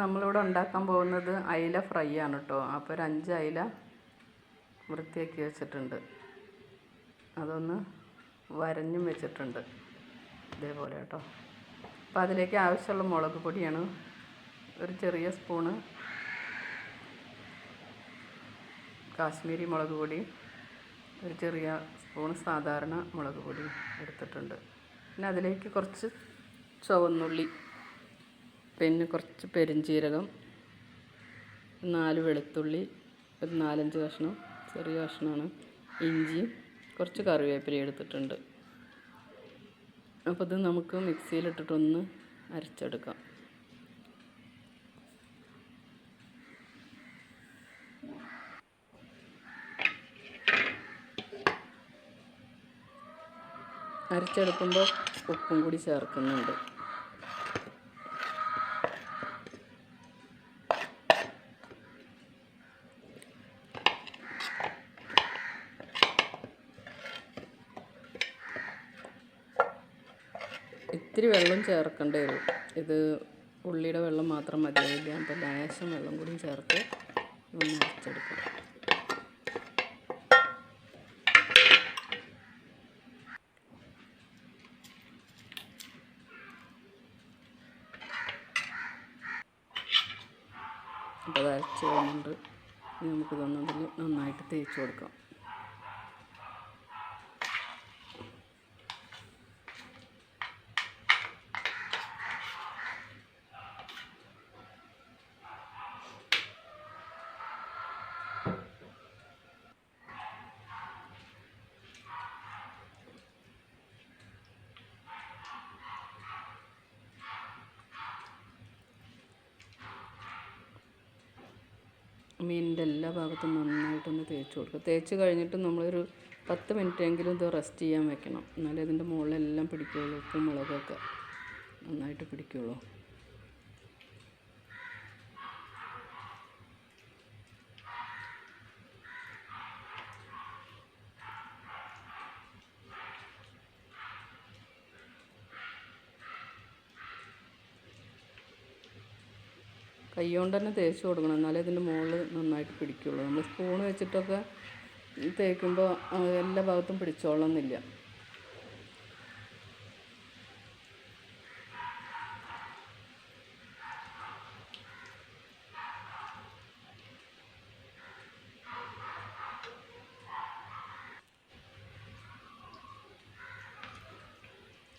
നമ്മളിവിടെ ഉണ്ടാക്കാൻ പോകുന്നത് അയില ഫ്രൈ ആണ് കേട്ടോ. അപ്പോൾ ഒരു അഞ്ച് അയില വൃത്തിയാക്കി വെച്ചിട്ടുണ്ട്. അതൊന്ന് വരഞ്ഞും വെച്ചിട്ടുണ്ട് ഇതേപോലെ കേട്ടോ. അപ്പോൾ അതിലേക്ക് ആവശ്യമുള്ള മുളക് പൊടിയാണ്. ഒരു ചെറിയ സ്പൂണ് കാശ്മീരി മുളക് പൊടി ഒരു ചെറിയ സ്പൂൺ സാധാരണ മുളക് പൊടി എടുത്തിട്ടുണ്ട്. പിന്നെ അതിലേക്ക് കുറച്ച് ചുവന്നുള്ളി പിന്നെ കുറച്ച് പെരുംജീരകം നാല് വെളുത്തുള്ളി ഒരു നാലഞ്ച് കഷ്ണം ചെറിയ കഷ്ണമാണ് ഇഞ്ചിയും കുറച്ച് കറിവേപ്പില എടുത്തിട്ടുണ്ട്. അപ്പോൾ ഇത് നമുക്ക് മിക്സിയിലിട്ടിട്ടൊന്ന് അരച്ചെടുക്കാം. അരച്ചെടുക്കുമ്പോൾ ഉപ്പും കൂടി ചേർക്കുന്നുണ്ട്. ഇത്തിരി വെള്ളം ചേർക്കേണ്ടി വരും. ഇത് ഉള്ളിയുടെ വെള്ളം മാത്രം മതിയാവില്ല അപ്പോൾ ലേശം വെള്ളം കൂടി ചേർത്ത് ഒന്ന് അരച്ചെടുക്കാം. അപ്പോൾ അത് അരച്ച് കഴിഞ്ഞിട്ട് ഇനി നമുക്ക് ഇതൊന്നതിൽ നന്നായിട്ട് തേച്ച് കൊടുക്കാം. മീനിന്റെ എല്ലാ ഭാഗത്തും നന്നായിട്ടൊന്ന് തേച്ച് കൊടുക്കുക. തേച്ച് കഴിഞ്ഞിട്ട് നമ്മളൊരു പത്ത് മിനിറ്റെങ്കിലും ഇത് റെസ്റ്റ് ചെയ്യാൻ വെക്കണം. എന്നാലേ ഇതിന്റെ മുകളിലെല്ലാം പിടിക്കുകയുള്ളൂ. ഉപ്പും മുളകൊക്കെ നന്നായിട്ട് പിടിക്കുകയുള്ളൂ. കൈ കൊണ്ട് തന്നെ തേച്ച് കൊടുക്കണം. എന്നാലേ ഇതിന്റെ മുകളിൽ നന്നായിട്ട് പിടിക്കുള്ളൂ. നമ്മൾ സ്പൂൺ വെച്ചിട്ടൊക്കെ തേക്കുമ്പോൾ എല്ലാ ഭാഗത്തും പിടിച്ചോളണമെന്നില്ല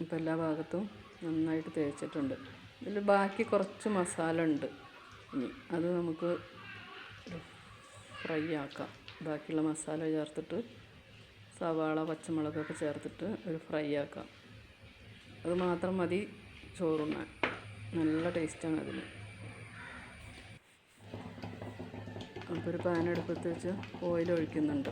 ഇപ്പം എല്ലാ ഭാഗത്തും നന്നായിട്ട് തേച്ചിട്ടുണ്ട്. ഇതിൽ ബാക്കി കുറച്ച് മസാല ഉണ്ട് ഇനി അത് നമുക്ക് ഫ്രൈ ആക്കാം. ബാക്കിയുള്ള മസാല ചേർത്തിട്ട് സവാള പച്ചമുളകൊക്കെ ചേർത്തിട്ട് ഒരു ഫ്രൈ ആക്കാം. അത് മാത്രം മതി ചോറുണ്ണാൻ. നല്ല ടേസ്റ്റാണ് അതിന്. അപ്പോൾ ഒരു പാൻ വെച്ച് ഓയിൽ ഒഴിക്കുന്നുണ്ട്.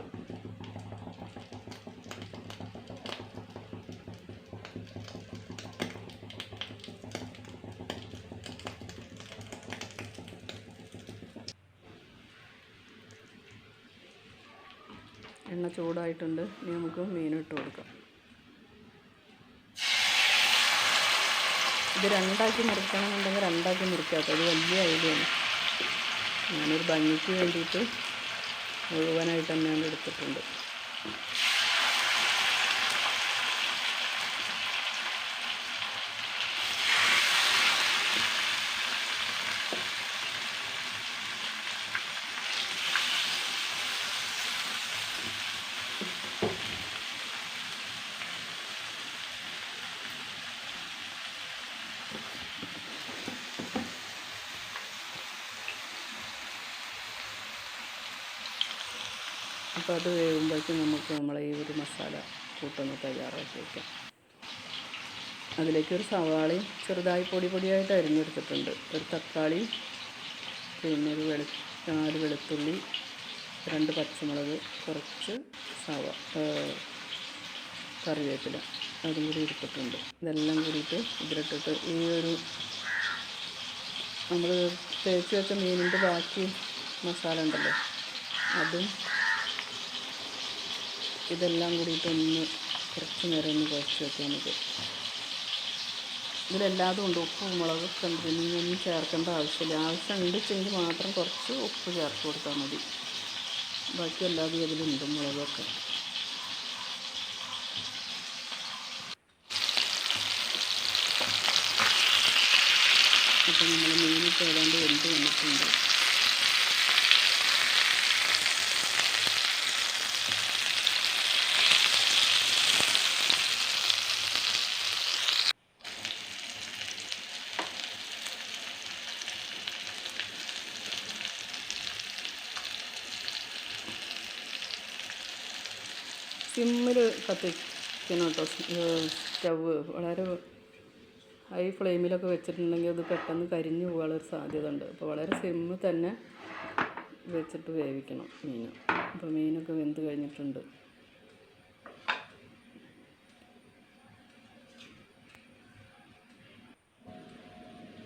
എണ്ണ ചൂടായിട്ടുണ്ട്. ഇനി നമുക്ക് മീൻ ഇട്ട് കൊടുക്കാം. ഇത് രണ്ടാക്കി മുറിക്കണമെന്നുണ്ടെങ്കിൽ രണ്ടാക്കി മുറിക്കാത്ത ഇത് വലിയ ഐഡിയാണ് ഞാനൊരു ഭംഗിക്ക് വേണ്ടിയിട്ട് മുഴുവനായിട്ട് ഞാൻ എടുത്തിട്ടുണ്ട്. അപ്പോൾ അത് വേകുമ്പോഴേക്കും നമുക്ക് നമ്മളെ ഈ ഒരു മസാല കൂട്ടൊന്ന് തയ്യാറാക്കി വയ്ക്കാം അതിലേക്ക് ഒരു സവാളയും ചെറുതായി പൊടി പൊടിയായിട്ട് അരിഞ്ഞെടുത്തിട്ടുണ്ട്. ഒരു തക്കാളി പിന്നെ ഒരു വെളു നാല് വെളുത്തുള്ളി രണ്ട് പച്ചമുളക് കുറച്ച് സവ കറിവേപ്പില. അതും കൂടി എടുത്തിട്ടുണ്ട്. ഇതെല്ലാം കൂടിയിട്ട് ഇതിലിട്ടിട്ട് ഈ ഒരു നമ്മൾ തേച്ച് വെച്ച മീനിന്റെ ബാക്കി മസാല ഉണ്ടല്ലോ അതും ഇതെല്ലാം കൂടിയിട്ട് ഒന്ന് കുറച്ച് നേരം ഒന്ന് കുഴച്ച് വെക്കാം നമുക്ക് ഇതിലെല്ലാതും ഉണ്ട്. ഉപ്പ് മുളകൊക്കെ ഉണ്ട് ഒന്നും ചേർക്കേണ്ട ആവശ്യമില്ല. ആവശ്യം ഉണ്ടെങ്കിൽ മാത്രം കുറച്ച് ഉപ്പ് ചേർത്ത് കൊടുത്താൽ മതി. ബാക്കി എല്ലാതും ഇതിലുണ്ട് മുളകൊക്കെ. അപ്പോൾ നമ്മൾ മീനൊക്കെ ഏതാണ്ട് വെന്ത് വന്നിട്ടുണ്ട്. സിമ്മിൽ കത്തിക്കണം കേട്ടോ. സ്റ്റവ് വളരെ ഹൈ ഫ്ലെയിമിലൊക്കെ വെച്ചിട്ടുണ്ടെങ്കിൽ അത് പെട്ടെന്ന് കരിഞ്ഞു പോകാനുള്ളൊരു സാധ്യത ഉണ്ട് അപ്പോൾ വളരെ സിമ്മിൽ തന്നെ വെച്ചിട്ട് വേവിക്കണം മീൻ. അപ്പോൾ മീനൊക്കെ വെന്ത് കഴിഞ്ഞിട്ടുണ്ട്.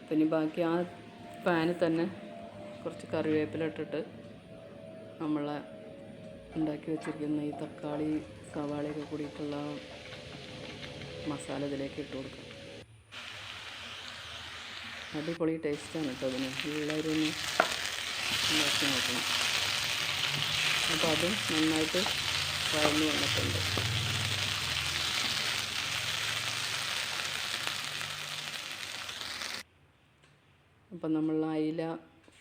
പിന്നെ ബാക്കി ആ പാനിൽ തന്നെ കുറച്ച് കറിവേപ്പില ഇട്ടിട്ട് നമ്മളെ ഉണ്ടാക്കി വെച്ചിരിക്കുന്ന ഈ തക്കാളി സവാളയൊക്കെ കൂടിയിട്ടുള്ള മസാല ഇതിലേക്ക് ഇട്ട് കൊടുക്കാം. അടിപൊളി ടേസ്റ്റാണ് കേട്ടോ അതിന്. എല്ലാവരും ഒന്ന് ഉണ്ടാക്കി നോക്കണം. അപ്പോൾ അതും നന്നായിട്ട് വഴന്നു വന്നിട്ടുണ്ട്. അപ്പം നമ്മൾ അയില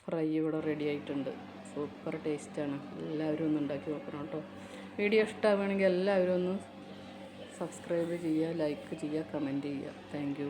ഫ്രൈ ഇവിടെ റെഡി ആയിട്ടുണ്ട്. സൂപ്പർ ടേസ്റ്റാണ്. എല്ലാവരും ഒന്ന് ഉണ്ടാക്കി നോക്കണം കേട്ടോ. വീഡിയോ ഇഷ്ടമാവുകയാണെങ്കിൽ എല്ലാവരും ഒന്ന് സബ്സ്ക്രൈബ് ചെയ്യുക ലൈക്ക് ചെയ്യുക കമന്റ് ചെയ്യുക. താങ്ക്